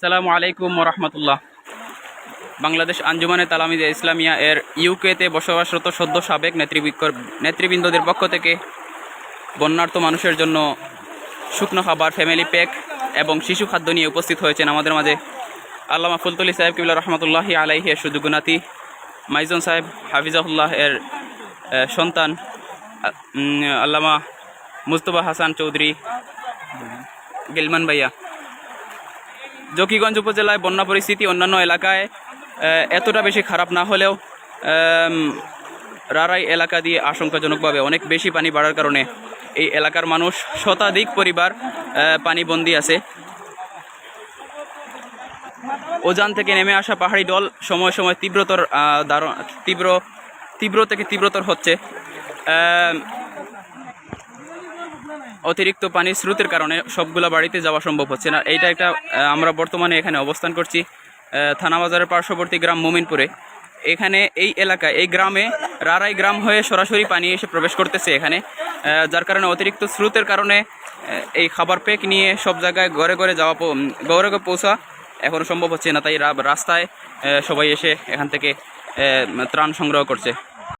আসসালামু আলাইকুম রহমতুল্লাহ। বাংলাদেশ আঞ্জুমানে তালামিদে ইসলামিয়া এর ইউকেতে বসবাসরত সদ্য সাবেক নেতৃবৃক্ষ- নেতৃবৃন্দদের পক্ষ থেকে বন্যার্থ মানুষের জন্য শুকনো খাবার ফ্যামিলি প্যাক এবং শিশু খাদ্য নিয়ে উপস্থিত হয়েছেন আমাদের মাঝে আল্লামা ফুলতলি সাহেব কিবুল্লা রহমতুল্লাহি আলাইহি এর সুযোগ্য নাতি, মাইজন সাহেব হাফিজাহুল্লাহ এর সন্তান আল্লামা মুস্তফা হাসান চৌধুরী, গিলমান ভাইয়া। জকিগঞ্জ উপজেলায় বন্যা পরিস্থিতি অন্যান্য এলাকায় এতটা বেশি খারাপ না হলেও রারাই এলাকা দিয়ে আশঙ্কাজনকভাবে অনেক বেশি পানি বাড়ার কারণে এই এলাকার মানুষ শতাধিক পরিবার পানিবন্দী আছে। ওজান থেকে নেমে আসা পাহাড়ি দল সময় সময় তীব্রতর তীব্র তীব্র থেকে তীব্রতর হচ্ছে। অতিরিক্ত পানির স্রোতের কারণে সবগুলা বাড়িতে যাওয়া সম্ভব হচ্ছে না। এইটা একটা আমরা বর্তমানে এখানে অবস্থান করছি আহ, থানা বাজারের পার্শ্ববর্তী গ্রাম মোমিনপুরে। এখানে এই এলাকায় এই গ্রামে রারাই গ্রাম হয়ে সরাসরি পানি এসে প্রবেশ করতেছে এখানে যার কারণে অতিরিক্ত স্রোতের কারণে এই খাবার প্যাক নিয়ে সব জায়গায় ঘরে ঘরে যাওয়া ঘরে ঘরে পৌঁছা এখনও সম্ভব হচ্ছে না। তাই রাস্তায় সবাই এসে এখান থেকে ত্রাণ সংগ্রহ করছে।